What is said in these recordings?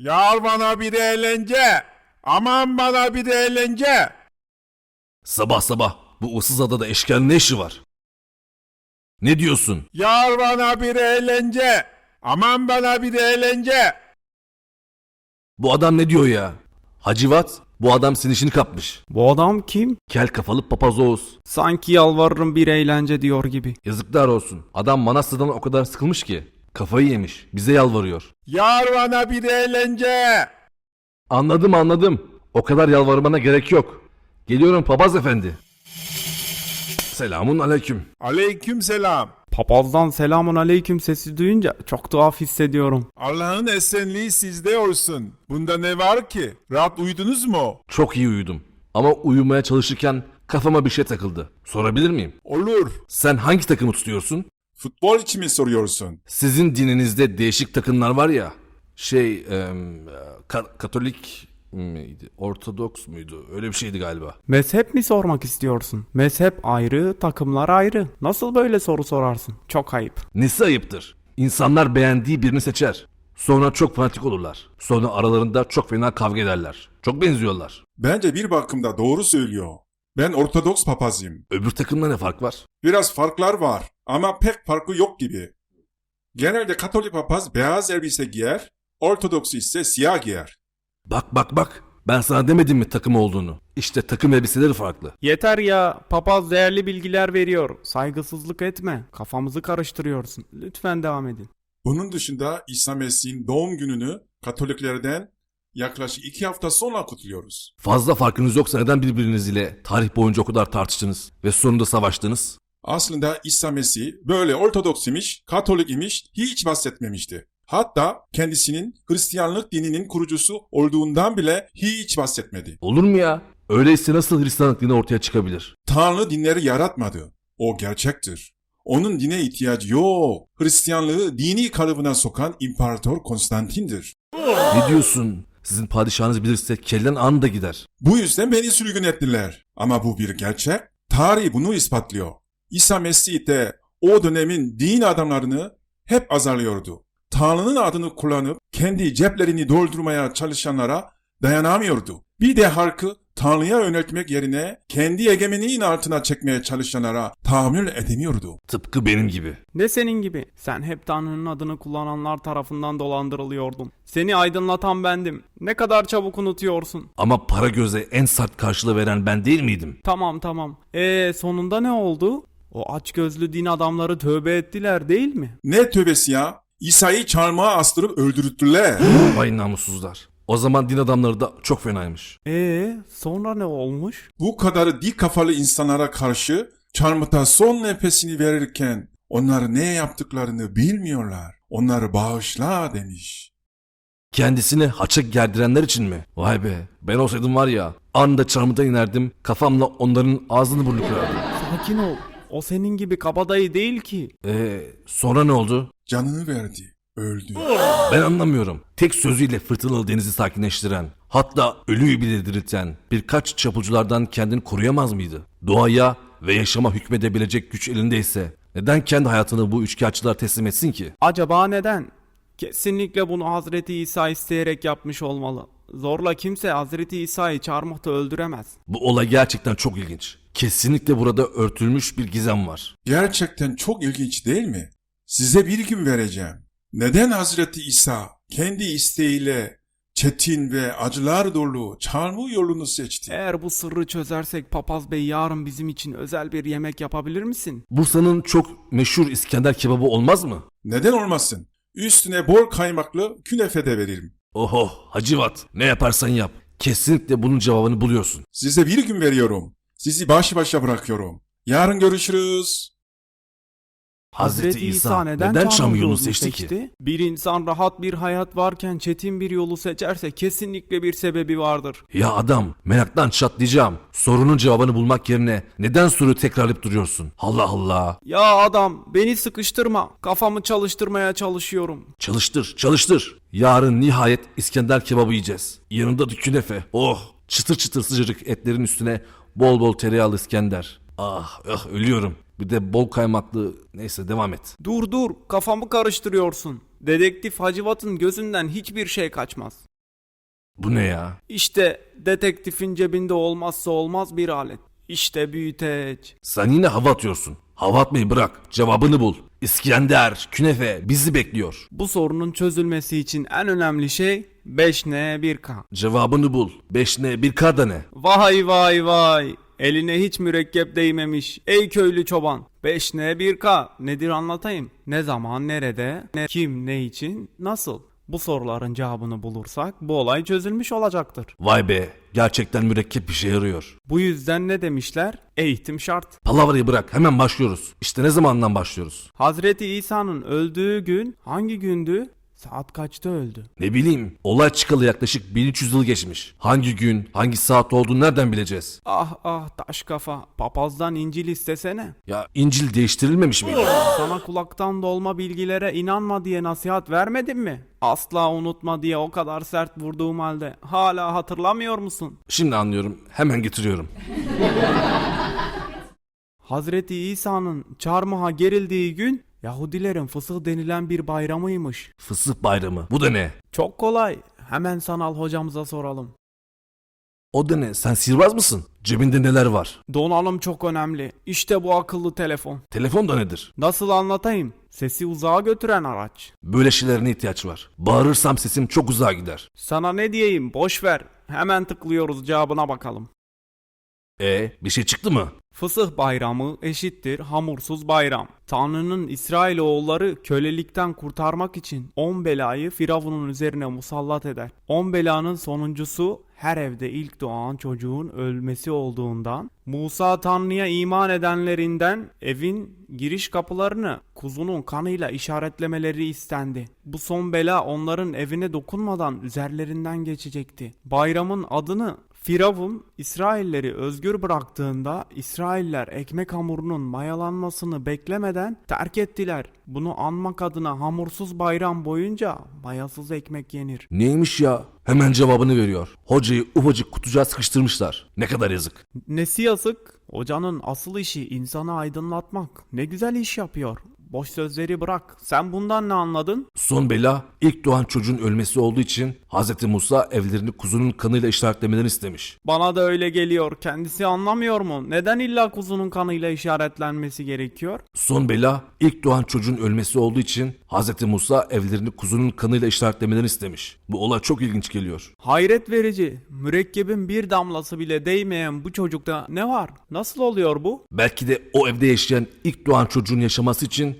Yar bana bir eğlence. Aman bana bir eğlence. Sabah sabah bu ıssız adada eşkıyanın ne işi var? Ne diyorsun? Yar bana bir eğlence. Aman bana bir eğlence. Bu adam ne diyor ya? Hacivat, bu adam senin işini kapmış. Bu adam kim? Kel kafalı papaz Oğuz. Sanki yalvarırım bir eğlence diyor gibi. Yazıklar olsun. Adam Manastır'dan o kadar sıkılmış ki. Kafayı yemiş. Bize yalvarıyor. Yar bana bir eğlence. Anladım anladım. O kadar yalvarmana gerek yok. Geliyorum papaz efendi. Selamun aleyküm. Aleyküm selam. Papazdan selamun aleyküm sesi duyunca çok tuhaf hissediyorum. Allah'ın esenliği sizde olsun. Bunda ne var ki? Rahat uyudunuz mu? Çok iyi uyudum. Ama uyumaya çalışırken kafama bir şey takıldı. Sorabilir miyim? Olur. Sen hangi takımı tutuyorsun? Futbol için mi soruyorsun? Sizin dininizde değişik takımlar var ya. Şey, em, ka- Katolik miydi? Ortodoks muydu? Öyle bir şeydi galiba. Mezhep mi sormak istiyorsun? Mezhep ayrı, takımlar ayrı. Nasıl böyle soru sorarsın? Çok ayıp. Nesi ayıptır? İnsanlar beğendiği birini seçer. Sonra çok fanatik olurlar. Sonra aralarında çok fena kavga ederler. Çok benziyorlar. Bence bir bakımda doğru söylüyor. Ben Ortodoks papazıyım. Öbür takımda ne fark var? Biraz farklar var ama pek farkı yok gibi. Genelde Katolik papaz beyaz elbise giyer, Ortodoks ise siyah giyer. Bak bak bak. Ben sana demedim mi takım olduğunu? İşte takım elbiseleri farklı. Yeter ya, papaz değerli bilgiler veriyor. Saygısızlık etme, kafamızı karıştırıyorsun. Lütfen devam edin. Bunun dışında İsa Mesih'in doğum gününü Katoliklerden yaklaşık iki hafta sonra kutluyoruz. Fazla farkınız yoksa neden birbiriniz ile tarih boyunca o kadar tartıştınız ve sonunda savaştınız? Aslında İsa Mesih böyle Ortodoks imiş, Katolik imiş hiç bahsetmemişti. Hatta kendisinin Hristiyanlık dininin kurucusu olduğundan bile hiç bahsetmedi. Olur mu ya? Öyleyse nasıl Hristiyanlık dini ortaya çıkabilir? Tanrı dinleri yaratmadı. O gerçektir. Onun dine ihtiyacı yok. Hristiyanlığı dini kalıbına sokan İmparator Konstantin'dir. Ne diyorsun? Sizin padişahınız bilirse kellen anında gider. Bu yüzden beni sürgün ettiler. Ama bu bir gerçek. Tarih bunu ispatlıyor. İsa Mesih de o dönemin din adamlarını hep azarlıyordu. Tanrı'nın adını kullanıp kendi ceplerini doldurmaya çalışanlara dayanamıyordu. Bir de halkı Tanrı'ya yöneltmek yerine kendi egemenliğin altına çekmeye çalışanlara tahammül edemiyordu. Tıpkı benim gibi. Ne senin gibi? Sen hep Tanrı'nın adını kullananlar tarafından dolandırılıyordun. Seni aydınlatan bendim. Ne kadar çabuk unutuyorsun. Ama para göze en sert karşılığı veren ben değil miydim? Tamam tamam. Ee sonunda ne oldu? O açgözlü din adamları tövbe ettiler değil mi? Ne tövbesi ya? İsa'yı çarmıha astırıp öldürttüler. Vay namussuzlar. O zaman din adamları da çok fenaymış. Ee sonra ne olmuş? Bu kadarı dik kafalı insanlara karşı çarmıhta son nefesini verirken onları ne yaptıklarını bilmiyorlar. Onları bağışla demiş. Kendisini haça gerdirenler için mi? Vay be. Ben olsaydım var ya anında çarmıhtan inerdim kafamla onların ağzını burnunu kırardım. Sakin ol. O senin gibi kabadayı değil ki. Eee sonra ne oldu? Canını verdi, öldü. Ben anlamıyorum. Tek sözüyle fırtınalı denizi sakinleştiren, hatta ölüyü bile dirilten birkaç çapulculardan kendini koruyamaz mıydı? Doğaya ve yaşama hükmedebilecek güç elindeyse neden kendi hayatını bu üçkağıtçılar teslim etsin ki? Acaba neden? Kesinlikle bunu Hazreti İsa isteyerek yapmış olmalı. Zorla kimse Hazreti İsa'yı çarmıhta öldüremez. Bu olay gerçekten çok ilginç. Kesinlikle burada örtülmüş bir gizem var. Gerçekten çok ilginç değil mi? Size bir gün vereceğim. Neden Hazreti İsa kendi isteğiyle çetin ve acılar dolu çarmıh yolunu seçti? Eğer bu sırrı çözersek Papaz Bey yarın bizim için özel bir yemek yapabilir misin? Bursa'nın çok meşhur İskender kebabı olmaz mı? Neden olmasın? Üstüne bol kaymaklı künefe de veririm. Oho Hacivat ne yaparsan yap. Kesinlikle bunun cevabını buluyorsun. Size bir gün veriyorum. Sizi baş başa bırakıyorum. Yarın görüşürüz. Hazreti İsa neden, Şam yolunu seçti ki? Bir insan rahat bir hayat varken çetin bir yolu seçerse kesinlikle bir sebebi vardır. Ya adam meraktan çatlayacağım. Sorunun cevabını bulmak yerine neden soruyu tekrarlayıp duruyorsun? Allah Allah. Ya adam beni sıkıştırma. Kafamı çalıştırmaya çalışıyorum. Çalıştır çalıştır. Yarın nihayet İskender kebabı yiyeceğiz. Yanında da künefe. Oh çıtır çıtır sıcacık etlerin üstüne bol bol tereyağlı İskender. Ah ah ölüyorum. Bir de bol kaymaklı neyse devam et. Dur dur kafamı karıştırıyorsun. Dedektif Hacivat'ın gözünden hiçbir şey kaçmaz. Bu ne ya? İşte detektifin cebinde olmazsa olmaz bir alet. İşte büyüteç. Sen yine hava atıyorsun. Hava atmayı bırak. Cevabını bul. İskender, künefe bizi bekliyor. Bu sorunun çözülmesi için en önemli şey 5N 1K. Cevabını bul. 5 ne bir kar da ne? Vay vay vay. Eline hiç mürekkep değmemiş. Ey köylü çoban. 5N 1K. Nedir anlatayım. Ne zaman, nerede, ne, kim, ne için, nasıl? Bu soruların cevabını bulursak bu olay çözülmüş olacaktır. Vay be. Gerçekten mürekkep işe yarıyor. Bu yüzden ne demişler? Eğitim şart. Palavrayı bırak. Hemen başlıyoruz. İşte ne zamandan başlıyoruz? Hazreti İsa'nın öldüğü gün hangi gündü? Saat kaçta öldü? Ne bileyim. Olay çıkalı yaklaşık 1300 yıl geçmiş. Hangi gün, hangi saat olduğunu nereden bileceğiz? Ah ah taş kafa. Papazdan İncil istesene. Ya İncil değiştirilmemiş miydi? Sana kulaktan dolma bilgilere inanma diye nasihat vermedim mi? Asla unutma diye o kadar sert vurduğum halde hala hatırlamıyor musun? Şimdi anlıyorum. Hemen getiriyorum. Hazreti İsa'nın çarmıha gerildiği gün Yahudilerin fısıh denilen bir bayramıymış. Fısıh bayramı. Bu da ne? Çok kolay. Hemen sanal hocamıza soralım. O da ne? Sen sihirbaz mısın? Cebinde neler var? Donanım çok önemli. İşte bu akıllı telefon. Telefon da nedir? Nasıl anlatayım? Sesi uzağa götüren araç. Böyle şeylere ihtiyaç var. Bağırırsam sesim çok uzağa gider. Sana ne diyeyim boş ver. Hemen tıklıyoruz cevabına bakalım. E bir şey çıktı mı? Fısıh bayramı eşittir hamursuz bayram. Tanrı'nın İsrailoğulları kölelikten kurtarmak için 10 belayı Firavun'un üzerine musallat eder. 10 belanın sonuncusu her evde ilk doğan çocuğun ölmesi olduğundan Musa Tanrı'ya iman edenlerinden evin giriş kapılarını kuzunun kanıyla işaretlemeleri istendi. Bu son bela onların evine dokunmadan üzerlerinden geçecekti. Bayramın adını Firavun İsrailleri özgür bıraktığında İsrailler ekmek hamurunun mayalanmasını beklemeden terk ettiler. Bunu anmak adına hamursuz bayram boyunca mayasız ekmek yenir. Neymiş ya? Hemen cevabını veriyor. Hocayı ufacık kutucuğa sıkıştırmışlar. Ne kadar yazık. Nesi yazık? Hocanın asıl işi insanı aydınlatmak. Ne güzel iş yapıyor. Boş sözleri bırak. Sen bundan ne anladın? Son bela ilk doğan çocuğun ölmesi olduğu için Hz. Musa evlerini kuzunun kanıyla işaretlemelerini istemiş. Bana da öyle geliyor. Kendisi anlamıyor mu? Neden illa kuzunun kanıyla işaretlenmesi gerekiyor? Son bela ilk doğan çocuğun ölmesi olduğu için Hz. Musa evlerini kuzunun kanıyla işaretlemelerini istemiş. Bu olay çok ilginç geliyor. Hayret verici. Mürekkebin bir damlası bile değmeyen bu çocukta ne var? Nasıl oluyor bu? Belki de o evde yaşayan ilk doğan çocuğun yaşaması için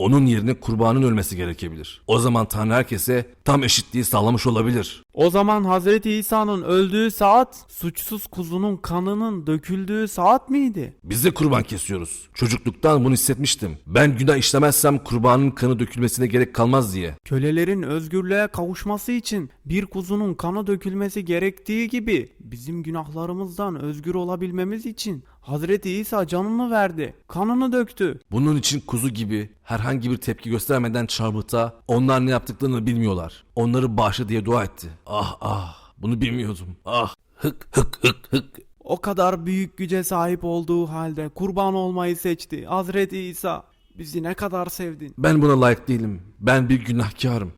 onun yerine kurbanın ölmesi gerekebilir. O zaman Tanrı herkese tam eşitliği sağlamış olabilir. O zaman Hazreti İsa'nın öldüğü saat suçsuz kuzunun kanının döküldüğü saat miydi? Biz de kurban kesiyoruz. Çocukluktan bunu hissetmiştim. Ben günah işlemezsem kurbanın kanı dökülmesine gerek kalmaz diye. Kölelerin özgürlüğe kavuşması için bir kuzunun kanı dökülmesi gerektiği gibi bizim günahlarımızdan özgür olabilmemiz için Hazreti İsa canını verdi, kanını döktü. Bunun için kuzu gibi herhangi bir tepki göstermeden çarmıhta onlar ne yaptıklarını bilmiyorlar. Onları bağışla diye dua etti. Ah ah bunu bilmiyordum. Ah hık hık hık hık. O kadar büyük güce sahip olduğu halde kurban olmayı seçti. Hazreti İsa bizi ne kadar sevdin. Ben buna layık değilim. Ben bir günahkarım.